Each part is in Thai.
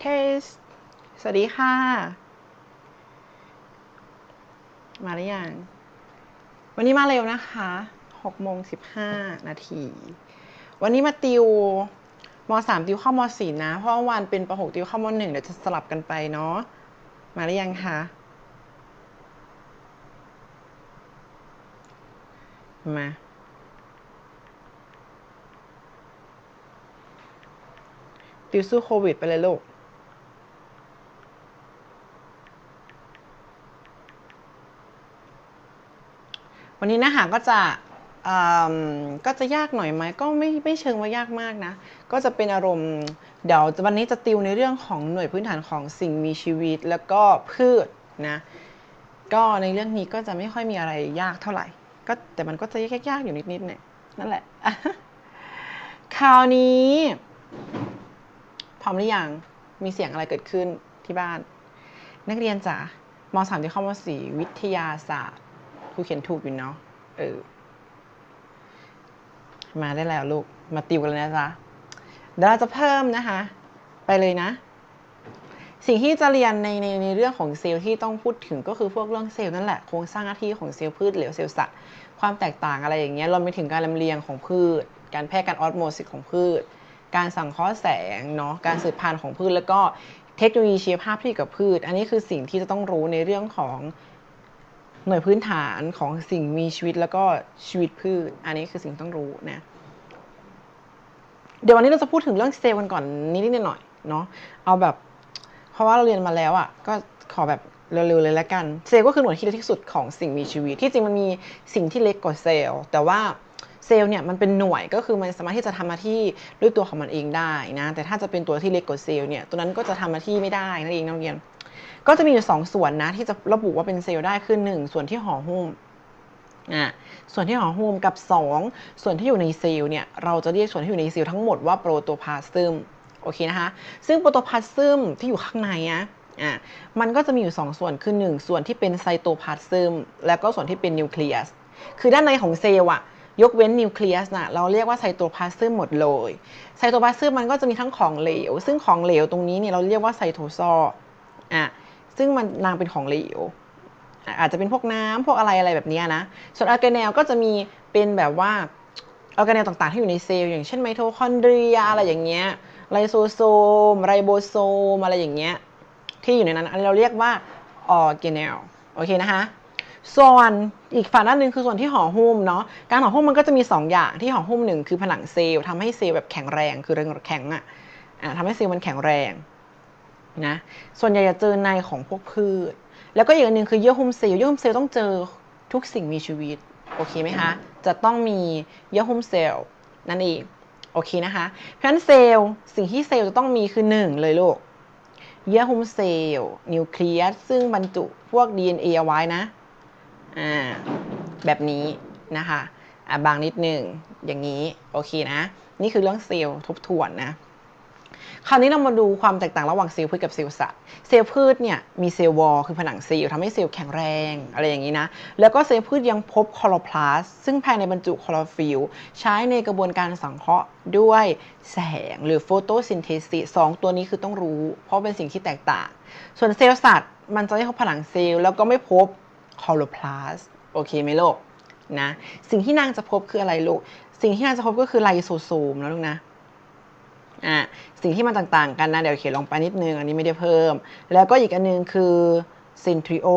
เทส สวัสดีค่ะ มาหรือยัง วันนี้มาเร็วนะคะ6โมง15นาที วันนี้มาติวม3ติวเข้าม4นะ เพราะว่าวันเป็นประหกติวเข้าม1เดี๋ยวจะสลับกันไปเนาะ มาหรือยังคะ มาติวสู้โควิดไปเลยลูก วันนี้เนื้อหาก็จะอืมก็จะยากหน่อยไหมก็ไม่ไม่เชิงว่ายากมากนะ ก็จะเป็นอารมณ์เดี๋ยววันนี้จะติวในเรื่องของหน่วยพื้นฐานของสิ่งมีชีวิตแล้วก็พืชนะก็ในเรื่องนี้ก็จะไม่ค่อยมีอะไรยากเท่าไหร่ ก็แต่มันก็จะยากๆอยู่นิดๆเนี่ยนั่นแหละ คราวนี้พร้อมหรือยังมีเสียงอะไรเกิดขึ้นที่บ้าน นักเรียนจ๋ามสามที่เข้ามสี่วิทยาศาสตร์ รูเขียนถูกอยู่เนาะเออ มาได้แล้วลูก มาติวกันเลยนะจ๊ะเดี๋ยวเราจะเพิ่มนะคะ ไปเลยนะ สิ่งที่จะเรียนในในในเรื่องของเซลล์ที่ต้องพูดถึงก็คือพวกเรื่องเซลล์นั่นแหละโครงสร้างหน้าที่ของเซลล์พืชหรือเซลล์สัตว์ความแตกต่างอะไรอย่างเงี้ยเราไปถึงการลำเลียงของพืช การแพร่การออสโมซิสของพืช การสังเคราะห์แสงเนาะการสืบพันธุ์ของพืชแล้วก็เทคโนโลยีชีวภาพที่เกี่ยวกับพืช อันนี้คือสิ่งที่จะต้องรู้ในเรื่องของ หน่วยพื้นฐานของสิ่งมีชีวิตแล้วก็ชีวิตพืช อันนี้คือสิ่งต้องรู้นะ เดี๋ยววันนี้เราจะพูดถึงเรื่องเซลล์กันก่อนนิดๆหน่อยๆเนาะเอาแบบ เพราะว่าเราเรียนมาแล้วอะ่ะ ก็ขอแบบเร็วๆเลยละกัน เซลล์ก็คือหน่วยที่เล็กที่สุดของสิ่งมีชีวิต ที่จริงมันมีสิ่งที่เล็กกว่าเซลล์ แต่ว่าเซลล์เนี่ยมันเป็นหน่วยก็คือมันสามารถที่จะทำหน้าที่ด้วยตัวของมันเองได้นะ แต่ถ้าจะเป็นตัวที่เล็กกว่าเซลล์เนี่ยตัวนั้นก็จะทำหน้าที่ไม่ได้นั่นเองนักเรียน ก็จะมีอยู่สองส่วนนะที่จะระบุว่าเป็นเซลล์ได้คือหนึ่งส่วนที่ห่อหุ้มอะส่วนที่ห่อหุ้มกับ 2 ส่วนที่อยู่ในเซลล์เนี่ยเราจะเรียกส่วนที่อยู่ในเซลล์ทั้งหมดว่าโปรโตพลาซึมโอเคนะคะ ซึ่งโปรโตพลาซึมที่อยู่ข้างในอะอะมันก็จะมีอยู่ 2 ส่วนคือ 1 ส่วนที่เป็นไซโตพลาซึมแล้วก็ส่วนที่เป็นนิวเคลียสคือด้านในของเซลล์อะยกเว้นนิวเคลียสนะเราเรียกว่าไซโตพลาซึมหมดเลยไซโตพลาซึมมันก็จะมีทั้งของเหลว ซึ่งของเหลวตรงนี้เนี่ยเราเรียกว่าไซโทซอลอะ ซึ่งมันนางเป็นของเหลว อาจจะเป็นพวกน้ำพวกอะไรอะไรแบบนี้นะ ส่วนออร์แกเนลก็จะมีเป็นแบบว่าออร์แกเนลต่างๆ ที่อยู่ในเซลล์อย่างเช่นไมโทคอนเดรียอะไรอย่างเงี้ยไลโซโซมไรโบโซมอะไรอย่างเงี้ยที่อยู่ในนั้นอันเราเรียกว่าออร์แกเนลโอเคนะคะส่วนอีกฝั่งด้านหนึ่งคือส่วนที่ห่อหุ้มเนาะการห่อหุ้มมันก็จะมี 2 อย่างที่ห่อหุ้มหนึ่งคือผนังเซลล์ทำให้เซลล์แบบแข็งแรงคือแรงแข็งอะอะทำให้เซลล์มันแข็งแรง นะ ส่วนใหญ่จะเจอในของพวกพืช แล้วก็อีกอันหนึ่งคือเยื่อหุ้มเซลล์เยื่อหุ้มเซลล์ต้องเจอทุกสิ่งมีชีวิต โอเคไหมคะ จะต้องมีเยื่อหุ้มเซลล์นั่นเองโอเคนะคะ เพราะฉะนั้นเซลล์สิ่งที่เซลล์จะต้องมีคือ 1 เลยลูกเยื่อหุ้มเซลล์นิวเคลียสซึ่งบรรจุพวก DNA เอาไว้นะอ่าแบบนี้นะคะอะบางนิดหนึ่งอย่างนี้ โอเคนะ นี่คือเรื่องเซลล์ทบทวนนะ คราวนี้เรามาดูความแตกต่างระหว่างเซลล์พืชกับเซลล์สัตว์เซลล์พืชเนี่ยมีเซลล์วอลคือผนังเซลล์ทำให้เซลล์แข็งแรงอะไรอย่างนี้นะ แล้วก็เซลล์พืชยังพบคลอโรพลาสต์ซึ่งภายในบรรจุคลอโรฟิลล์ใช้ในกระบวนการสังเคราะห์ด้วยแสงหรือโฟโตซินเทซิสสองตัวนี้คือต้องรู้ เพราะเป็นสิ่งที่แตกต่าง ส่วนเซลล์สัตว์มันจะไม่พบผนังเซลล์แล้วก็ไม่พบคลอโรพลาสต์โอเคไหมลูกนะสิ่งที่นางจะพบคืออะไรลูกสิ่งที่นางจะพบก็คือไลโซโซมนะลูกนะ อะสิ่งที่มันต่างๆ กันนะ เดี๋ยวเขียนลงไปนิดนึง อันนี้ไม่ได้เพิ่ม แล้วก็อีกอันนึงคือเซนทริโอ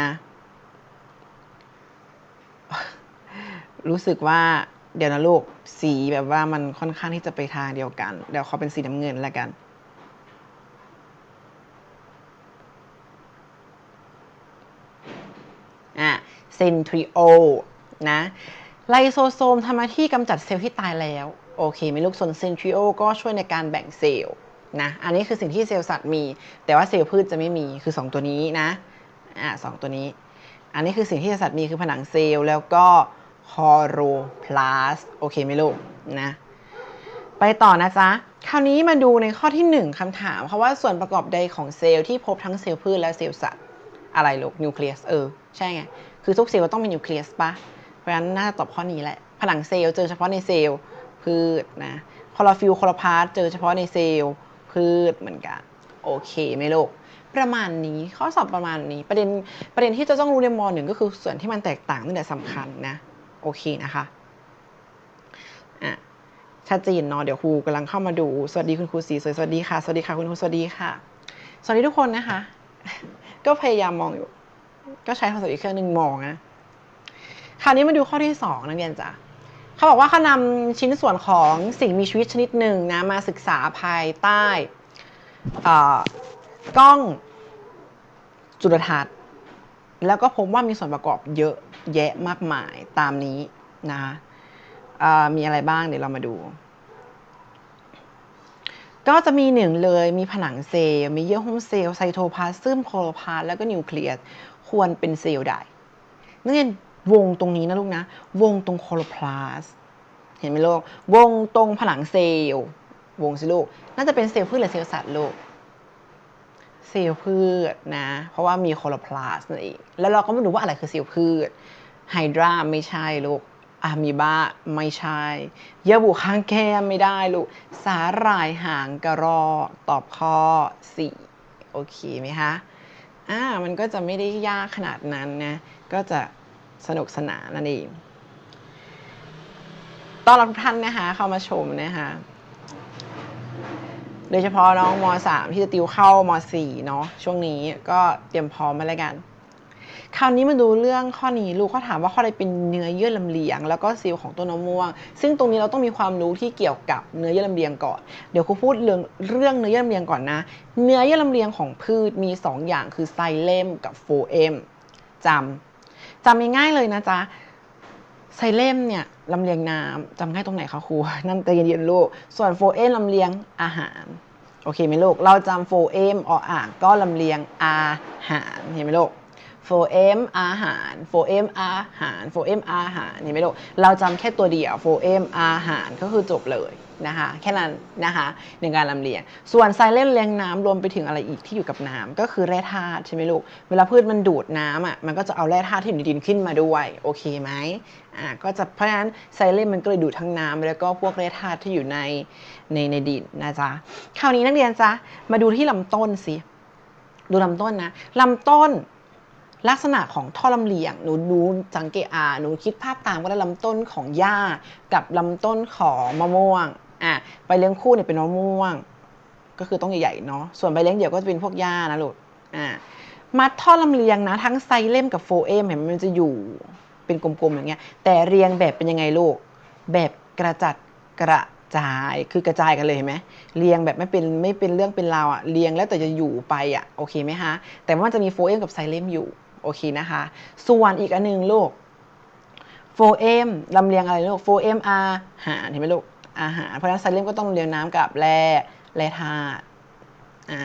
นะ รู้สึกว่าเดี๋ยวนะลูกสีแบบว่ามันค่อนข้างที่จะไปทางเดียวกัน เดี๋ยวขอเป็นสีน้ำเงินแล้วกันอะเซนทริโอนะไลโซโซมทำหน้าที่กำจัดเซลล์ที่ตายแล้ว โอเคไหมลูกส่วนเซนทริโอก็ช่วยในการแบ่งเซลล์นะ อันนี้คือสิ่งที่เซลล์สัตว์มี แต่ว่าเซลล์พืชจะไม่มีคือ 2 ตัวนี้นะอ่าสองตัวนี้ อันนี้คือสิ่งที่สัตว์มีคือผนังเซลล์แล้วก็คอโรพลาสโอเคไหมลูกนะ ไปต่อนะจ๊ะ คราวนี้มาดูในข้อที่ 1คำถามเพราะว่าส่วนประกอบใดของเซลล์ที่พบทั้งเซลล์พืชและเซลล์สัตว์อะไรลูกนิวเคลียสเออใช่ไง คือทุกเซลล์ต้องมีนิวเคลียสปะเพราะฉะนั้นน่าจะตอบข้อนี้แหละผนังเซลล์เจอเฉพาะในเซลล์ พืชนะคลอโรฟิลคลอโรพาสเจอเฉพาะในเซลล์พืชเหมือนกัน โอเคไหมลูกประมาณนี้ข้อสอบประมาณนี้ ประเด็นประเด็นที่จะต้องรู้ในมหนึ่งก็คือส่วนที่มันแตกต่างนี่แหละสำคัญนะ โอเคนะคะอะชัดเจนเนาะเดี๋ยวครูกำลังเข้ามาดู สวัสดีคุณครูสีสวยสวัสดีค่ะ สวัสดีค่ะคุณครูสวัสดีค่ะ สวัสดีทุกคนนะคะ ก็พยายามมองอยู่ ก็ใช้โทรศัพท์อีกเครื่องหนึ่งมองนะคราวนี้มาดูข้อที่สองนักเรียนจ้ะ เขาบอกว่าเขานำชิ้นส่วนของสิ่งมีชีวิตชนิดหนึ่งนะมาศึกษาภายใต้กล้องจุลทรรศน์ แล้วก็พบว่ามีส่วนประกอบเยอะแยะมากมายตามนี้นะมีอะไรบ้างเดี๋ยวเรามาดู ก็จะมีหนึ่งเลยมีผนังเซลล์มีเยื่อหุ้มเซลล์ไซโทพลาซึมโคโลพลาสแล้วก็นิวเคลียสควรเป็นเซลล์ใดนักเรียน วงตรงนี้นะลูกนะ วงตรงโคโลพลาสเห็นไหมลูก วงตรงผนังเซลล์ วงสิลูก น่าจะเป็นเซลล์พืชหรือเซลล์สัตว์ลูก เซลล์พืชนะ เพราะว่ามีโคโลพลาสนั่นเอง แล้วเราก็ไม่รู้ว่าอะไรคือเซลล์พืช ไฮดราไม่ใช่ลูกอะมีบ้าไม่ใช่ เยื่อบุข้างแก้มไม่ได้ลูก สาหร่ายหางกระรอกตอบข้อ 4 โอเคไหมคะ อ่า มันก็จะไม่ได้ยากขนาดนั้นนะ ก็จะ สนุกสนานนั่นเองต้อนรับทุกท่านนะคะเข้ามาชมนะคะโดยเฉพาะน้องม .3 ที่จะติวเข้าม .4 เนาะช่วงนี้ก็เตรียมพร้อมมาแล้วกัน คราวนี้มาดูเรื่องข้อนี้ลูกเขาถามว่าข้อใดเป็นเนื้อเยื่อลำเลียง แล้วก็เซลล์ของต้นมะม่วง ซึ่งตรงนี้เราต้องมีความรู้ที่เกี่ยวกับเนื้อเยื่อลำเลียงก่อน เดี๋ยวครูพูดเรื่องเรื่องเนื้อเยื่อลำเลียงก่อนนะ เนื้อเยื่อลำเลียงของพืชมี 2 อย่างคือไซเลมกับโฟเอมจำ จำง่ายๆเลยนะจ๊ะไซเลมเนี่ยลำเลียงน้ำจำง่ายตรงไหนคะครูนั่นใจเย็นๆลูก ส่วนโฟเอมลำเลียงอาหารโอเคไหมลูก เราจำโฟเอมออ่างก็ลำเลียงอาหารเห็นไหมลูก โฟเอมอาหารโฟเอมอาหารโฟเอมอาหารเห็นไหมลูกเราจำแค่ตัวเดียวโฟเอมอาหารก็คือจบเลยนะคะแค่นั้นนะคะในการลำเลียง ส่วนไซเลนเลียงน้ำรวมไปถึงอะไรอีกที่อยู่กับน้ำก็คือแร่ธาตุใช่ไหมลูก เวลาพืชมันดูดน้ำอะมันก็จะเอาแร่ธาตุที่อยู่ในดินขึ้นมาด้วยโอเคไหมอ่าก็จะเพราะฉะนั้นไซเลนมันก็เลยดูดทั้งน้ำแล้วก็พวกแร่ธาตุที่อยู่ในในในดินนะจ๊ะคราวนี้นักเรียนจ๊ะมาดูที่ลำต้นสิดูลำต้นนะลำต้น ลักษณะของท่อลำเลียงหนูดูสังเกตอ่าหนูคิดภาพตามก็ได้ลำต้นของหญ้ากับลำต้นของมะม่วงอะใบเลี้ยงคู่เนี่ยเป็นมะม่วง ก็คือต้องใหญ่ๆเนาะส่วนใบเลี้ยงเดี่ยวก็จะเป็นพวกหญ้านะลูกอ่ามัดท่อลำเลียงนะ ทั้งไซเลมกับโฟเอมเห็นมันจะอยู่เป็นกลมๆอย่างเงี้ย แต่เรียงแบบเป็นยังไงลูก แบบกระจัดกระจายคือกระจายกันเลยเห็นไหมเรียงแบบไม่เป็นไม่เป็นเรื่องเป็นราวอะเรียงแล้วแต่จะอยู่ไปอะโอเคไหมคะแต่ว่ามันจะมีโฟเอมกับไซเลมอยู่ โอเคนะคะ ส่วนอีกอันหนึ่งลูกโฟเอมลำเลียงอะไรลูกโฟเอมอาหารเห็นไหมลูก อาหาร เพราะฉะนั้นไซเลมก็ต้องเรียงน้ำกับแร่แร่ธาตุอ่า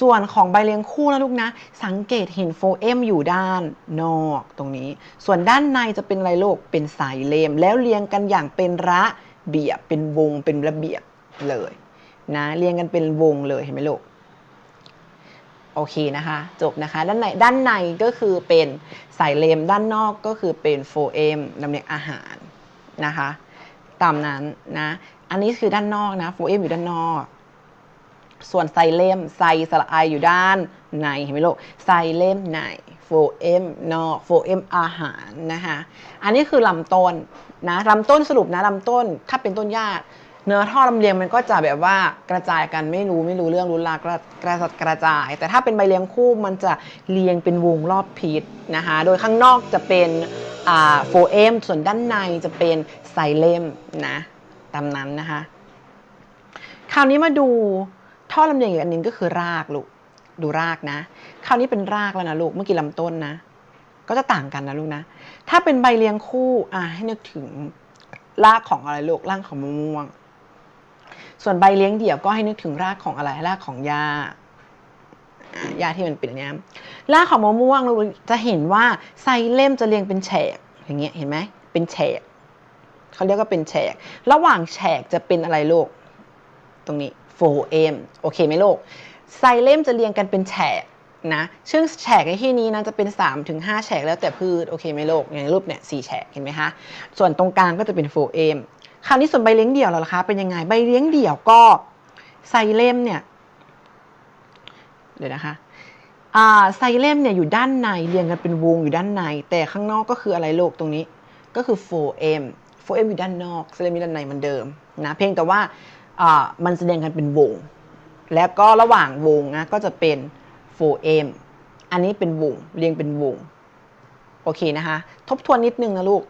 ส่วนของใบเลี้ยงคู่นะลูกนะ สังเกตเห็นโฟเอมอยู่ด้านนอกตรงนี้ ส่วนด้านในจะเป็นอะไรลูกเป็นไซเลม แล้วเรียงกันอย่างเป็นระเบียบเป็นวงเป็นระเบียบเลยนะเรียงกันเป็นวงเลยเห็นไหมลูก โอเคนะคะ จบนะคะ ด้านในด้านในก็คือเป็นไซเลมด้านนอกก็คือเป็นโฟเอมลำเลียงอาหารนะคะ ตามนั้นนะ อันนี้คือด้านนอกนะโฟเอมอยู่ด้านนอก ส่วนไซเลมไซสระไออยู่ด้านในเห็นไหมลูกไซเลมในโฟมนอกโฟเอมอาหารนะคะ อันนี้คือลำต้นนะลำต้นสรุปนะลำต้นถ้าเป็นต้นหญ้า เนื้อท่อลำเลียงมันก็จะแบบว่ากระจายกันไม่รู้ไม่รู้เรื่องรู้รากระกระจัดกระจาย แต่ถ้าเป็นใบเลี้ยงคู่มันจะเรียงเป็นวงรอบพีชนะคะ โดยข้างนอกจะเป็นโฟเอมส่วนด้านในจะเป็นไซเลมนะตามนั้นนะคะ คราวนี้มาดูท่อลำเลียงอีกอันหนึงก็คือรากลูกดูรากนะ คราวนี้เป็นรากแล้วนะลูกเมื่อกี้ลำต้นนะ ก็จะต่างกันนะลูกนะ ถ้าเป็นใบเลี้ยงคู่อะให้นึกถึงรากของอะไรลูกรากของมะม่วง ส่วนใบเลี้ยงเดี่ยวก็ให้นึกถึงรากของอะไรรากของหญ้าอ่าที่มันเป็นอย่างนี้ยรากของมะม่วงลูกจะเห็นว่าไซเล่มจะเรียงเป็นแฉกอย่างเงี้ยเห็นไหมเป็นแฉกเขาเรียกว่าเป็นแฉก ระหว่างแฉกจะเป็นอะไรโลก ตรงนี้ 4m โอเคไหมโลกไซเลมจะเรียงกันเป็นแฉกนะซึ่งแฉกในที่นี้นะจะเป็น3ถึง5แฉกแล้วแต่พืชโอเคไหมโลกอย่างในรูปเนี่ย4แฉกเห็นไหมคะส่วนตรงกลางก็จะเป็น 4m คราวนี้ส่วนใบเลี้ยงเดี่ยวเราล่ะคะ เป็นยังไงใบเลี้ยงเดี่ยวก็ไซเลมเนี่ยเดี๋ยวนะคะอ่าไซเลมเนี่ยอยู่ด้านในเรียงกันเป็นวงอยู่ด้านใน แต่ข้างนอกก็คืออะไรโลกตรงนี้ ก็คือ 4M 4M อยู่ด้านนอกไซเลมอยู่ด้านในเหมือนเดิมนะเพียงแต่ว่าอ่ามันแสดงกันเป็นวง แล้วก็ระหว่างวงนะก็จะเป็น 4M อันนี้เป็นวงเรียงเป็นวง โอเคนะคะ ทบทวนนิดนึงนะลูก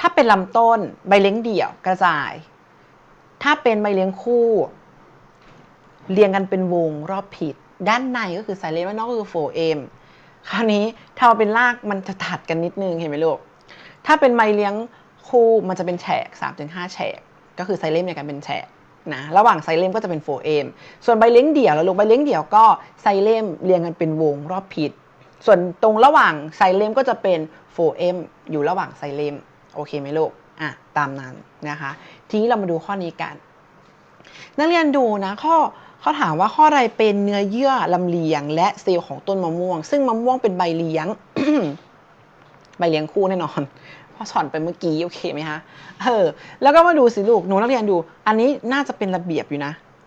ถ้าเป็นลำต้นใบเลี้ยงเดี่ยวกระจาย ถ้าเป็นใบเลี้ยงคู่ เรียงกันเป็นวงรอบผิด ด้านในก็คือไซเลนด้านนอกก็คือ 4M คราวนี้ถ้าเป็นรากมันจะถัดกันนิดนึงเห็นไหมลูก ถ้าเป็นใบเลี้ยงคู่มันจะเป็นแฉก3-5แฉก ก็คือไซเลมเนี่ยกันเป็นแฉกนะระหว่างไซเลมก็จะเป็น 4M ส่วนใบเลี้ยงเดี่ยวแล้วลูกใบเลี้ยงเดี่ยวก็ไซเลมเรียงกันเป็นวงรอบผิด ส่วนตรงระหว่างไซเลมก็จะเป็น 4M อยู่ระหว่างไซเลม โอเคไหมลูกอะตามนั้นนะคะ ทีนี้เรามาดูข้อนี้กัน นักเรียนดูนะข้อเขาถามว่าข้อใดเป็นเนื้อเยื่อลำเลียง และเซลล์ของต้นมะม่วง ซึ่งมะม่วงเป็นใบเลี้ยง ใบเลี้ยงคู่แน่นอนเพอสอนไปเมื่อกี้โอเคไหมคะเออแล้วก็มาดูสิลูกหนูนักเรียนดู อันนี้น่าจะเป็นระเบียบอยู่นะ